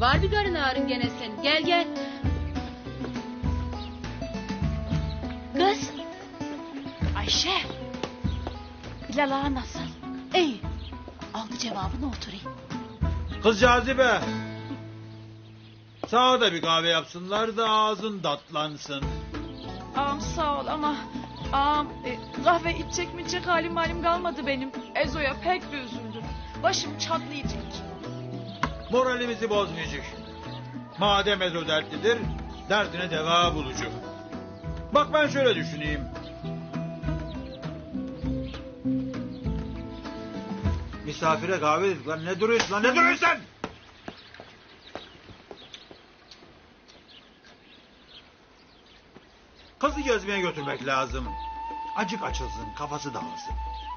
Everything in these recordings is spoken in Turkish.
Var bir karın ağrın gene senin. Gel gel. Kız. Ayşe. Bilal ağa nasıl? İyi. Aldı cevabını oturayım. Kız cazibe. Sana da bir kahve yapsınlar da ağzın tatlansın. Ağam sağ ol ama ağam e, kahve içecek mi içecek halim malim kalmadı benim. Ezo'ya pek bir üzüldüm. Başım çatlayacak. Moralimizi bozmayacak. Madem Ezo dertlidir, derdine deva bulacak. Bak ben şöyle düşüneyim. Misafire kahve dedik lan ne duruyorsun lan ne duruyorsun sen? Kızı gezmeye götürmek lazım. Acık açılsın kafası dağılsın.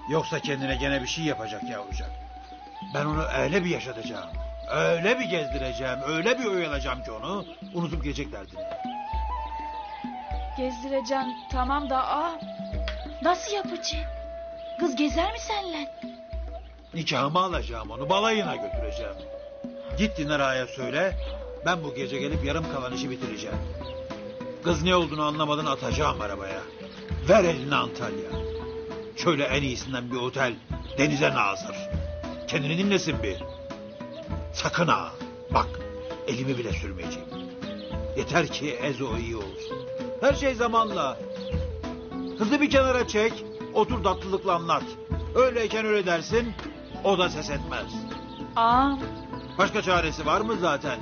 Yoksa kendine gene bir şey yapacak yavrucak. Ben onu öyle bir yaşatacağım. Öyle bir gezdireceğim, öyle bir oyalayacağım ki onu unutup gelecek derdini. Gezdireceğim tamam da ağam. Nasıl yapacağım? Kız gezer mi senle? Nikahımı alacağım onu balayına götüreceğim. Git Dinar Ağa'ya söyle ben bu gece gelip yarım kalan işi bitireceğim. Kız ne olduğunu anlamadan atacağım arabaya. Ver elini Antalya. Şöyle en iyisinden bir otel denize nazır. Kendini dinlesin bir. Sakın ha. Bak elimi bile sürmeyeceğim. Yeter ki Ezo iyi olsun. Her şey zamanla. Kızı bir kenara çek. Otur tatlılıkla anlat. Öyleyken öyle dersin. O da ses etmez. Ağam, Başka çaresi var mı zaten?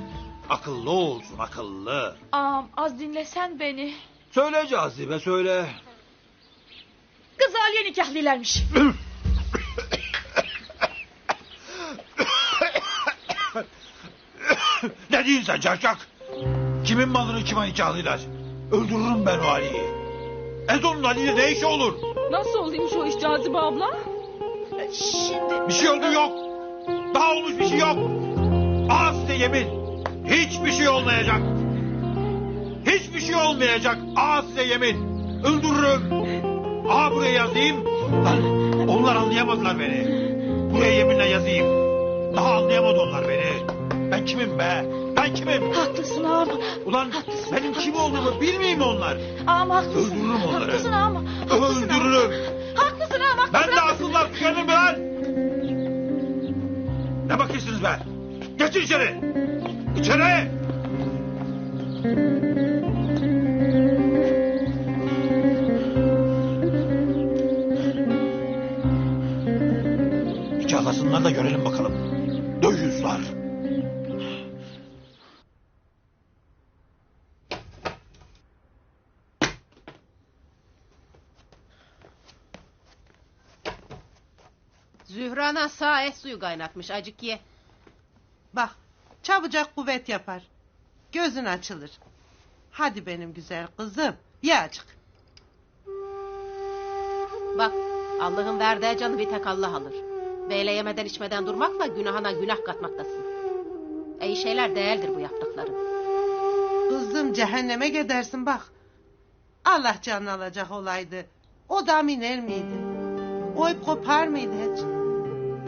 Akıllı olsun akıllı. ağam az dinlesen beni. Söyle cazibe söyle. Kız Aliye nikahlilermiş. ne diyorsun sen çarşak? Kimin malını kime nikahlılar? Öldürürüm ben o Ali'yi. Ezo'nun Ali'yle ne işi olur? Nasıl olayım şu iş Cazibe abla? Şimdi Bir şey oldu yok. Daha olmuş bir şey yok. Aa size yemin. Hiçbir şey olmayacak. Hiçbir şey olmayacak. Aa size yemin. Öldürürüm. Aa buraya yazayım. Lan onlar anlayamadılar beni. Buraya yeminle yazayım. Daha anlayamadı onlar beni. Ben kimim be? Ben kimim? Haklısın ağam. Ulan Haklısın, benim kim olduğumu bilmiyor mu onlar? Ağam haklısın. Öldürürüm onları. Haklısın ağam. Haklısın ağam. Öldürürüm. Haklısın ağam haklısın. Ben de asıllar tükendim lan? Ne bakıyorsunuz be? Geçin içeri. İçeri. Nikahlasınlar da görelim bakalım. Zührana sağ et suyu kaynatmış acık ye. Bak çabucak kuvvet yapar. Gözün açılır. Hadi benim güzel kızım. Ye açık. Bak Allah'ın verdiği canı bir tek Allah alır. Böyle yemeden içmeden durmakla günahına günah katmaktasın. İyi şeyler değildir bu yaptıkların. Kızım cehenneme gidersin bak. Allah canını alacak olaydı. O da miner miydi? O ip kopar mıydı hiç?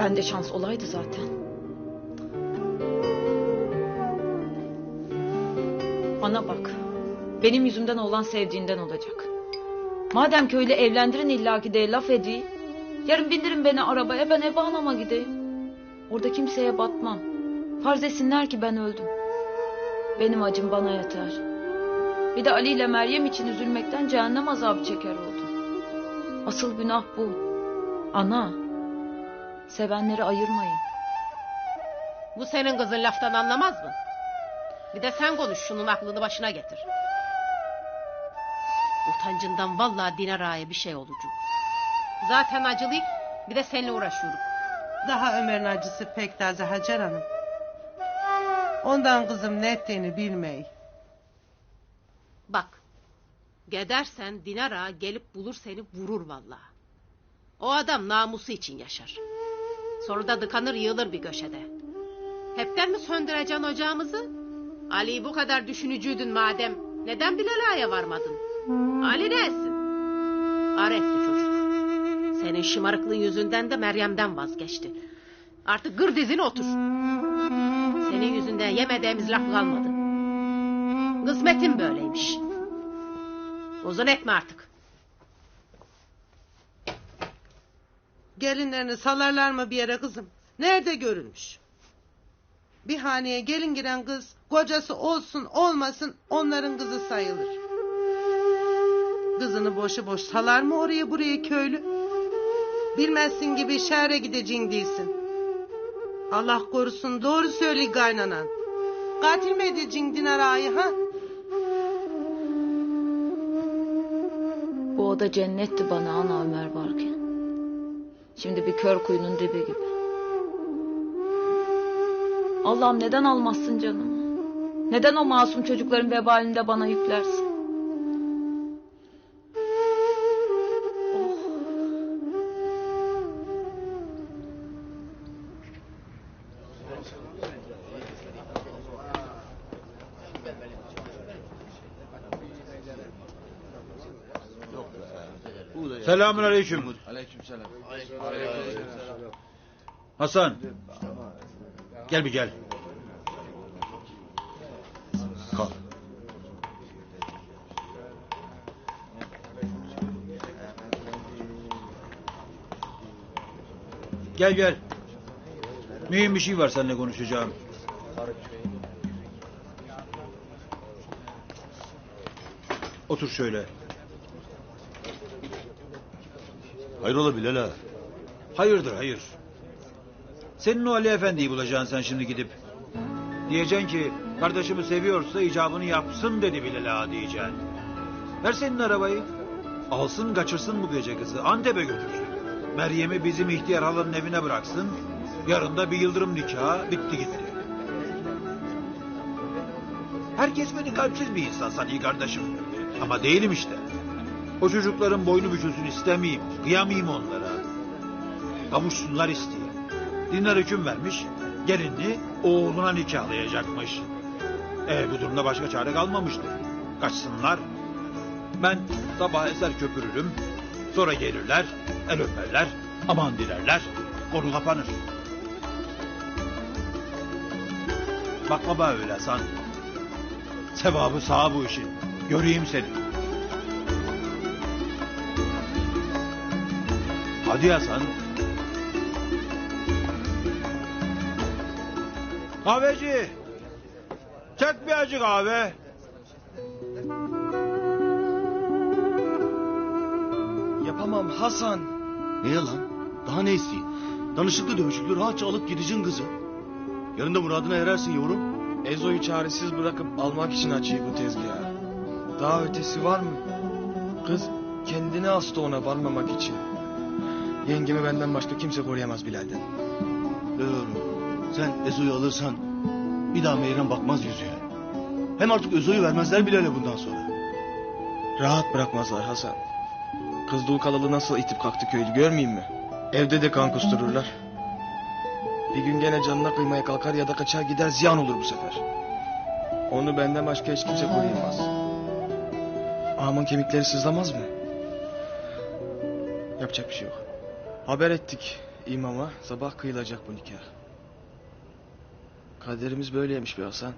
Ben de şans olaydı zaten. Bana bak. Benim yüzümden olan sevdiğinden olacak. Madem ki öyle evlendirin illaki de laf edeyim. Yarın bindirin beni arabaya ben eve anama gideyim. Orada kimseye batmam. Farz etsinler ki ben öldüm. Benim acım bana yeter. Bir de Ali ile Meryem için üzülmekten cehennem azabı çeker oldum. Asıl günah bu. Ana. Sevenleri ayırmayın. Bu senin kızın laftan anlamaz mı? Bir de sen konuş şunun aklını başına getir. Utancından vallahi Dinar Ağa'ya bir şey olacak. Zaten acılıyık bir de seninle uğraşıyoruz. Daha Ömer'in acısı pek taze Hacer Hanım. Ondan kızım ne ettiğini bilmeyi. Bak. Gidersen Dinar Ağa gelip bulur seni vurur vallahi. O adam namusu için yaşar. Sonra da dıkanır yığılır bir köşede. Hepten mi söndüreceksin ocağımızı? Ali'yi bu kadar düşünücüydün madem. Neden Bilal Ağa'ya varmadın? Ali ne etsin? Ar etti çocuk. Senin şımarıklığın yüzünden de Meryem'den vazgeçti. Artık gır dizine otur. Senin yüzünden yemediğimiz laf kalmadı. Kısmetim böyleymiş. Uzun etme artık. Gelinlerini salarlar mı bir yere kızım? Nerede görülmüş? Bir haneye gelin giren kız kocası olsun olmasın onların kızı sayılır. Kızını boşu boş salar mı oraya buraya köylü? Bilmezsin gibi şehre gideceğin değilsin. Allah korusun doğru söyle kaynanan. Katil mi edeceksin Dinar ağayı ha? Bu oda cennetti bana ana Ömer varken. Şimdi bir kör kuyunun dibi gibi. Allah'ım neden almazsın canımı? Neden o masum çocukların vebalini de bana yüklersin? Selamun aleyküm. Hasan. Gel bir gel. Kalk. Gel gel. Mühim bir şey var seninle konuşacağım. Otur şöyle. Hayrola Bilal ağa? Hayırdır hayır. Senin o Ali Efendi'yi bulacaksın sen şimdi gidip. Diyeceksin ki kardeşimi seviyorsa icabını yapsın dedi Bilal ağa diyeceksin. Ver senin arabayı. Alsın kaçırsın bu gece kızı Antep'e götürsün. Meryem'i bizim ihtiyar halanın evine bıraksın. Yarın da bir yıldırım nikahı bitti gitti. Herkes beni kalpsiz bir insan sanıyor kardeşim. Ama değilim işte. O çocukların boynu bükülsün istemeyeyim. Kıyamayayım onlara. Kavuşsunlar isteyeyim. Dinar hüküm vermiş. Gelinli oğluna nikahlayacakmış. E bu durumda başka çare kalmamıştır. Kaçsınlar. Ben sabah eser köpürürüm. Sonra gelirler, el öperler, aman dilerler, konu kapanır. Bak baba öyle Hasan. Sevabı sağ bu işin. Göreyim seni. Hadi Hasan. Kahveci. Çek bir acı kahve. Yapamam Hasan. Ne yalan? Daha ne isteyin? Danışıklı dövüşüklü rahatça alıp gideceksin kızı. Yarın da muradına erersin yavrum. Ezo'yu çaresiz bırakıp almak için açıyor bu tezgahı. Daha ötesi var mı? Kız kendini astı ona varmamak için. Yengemi benden başka kimse koruyamaz Bilal'den. Yavrum sen Ezo'yu alırsan bir daha Meyrem bakmaz yüzüne. Hem artık Ezo'yu vermezler Bilal'e bundan sonra. Rahat bırakmazlar Hasan. Kız dul kalalı nasıl itip kalktı köylü görmeyeyim mi? Evde de kan kustururlar. Bir gün gene canına kıymaya kalkar ya da kaçar gider ziyan olur bu sefer. Onu benden başka hiç kimse koruyamaz. Ağamın kemikleri sızlamaz mı? Yapacak bir şey yok. Haber ettik imama sabah kıyılacak bu nikah. Kaderimiz böyleymiş be Hasan.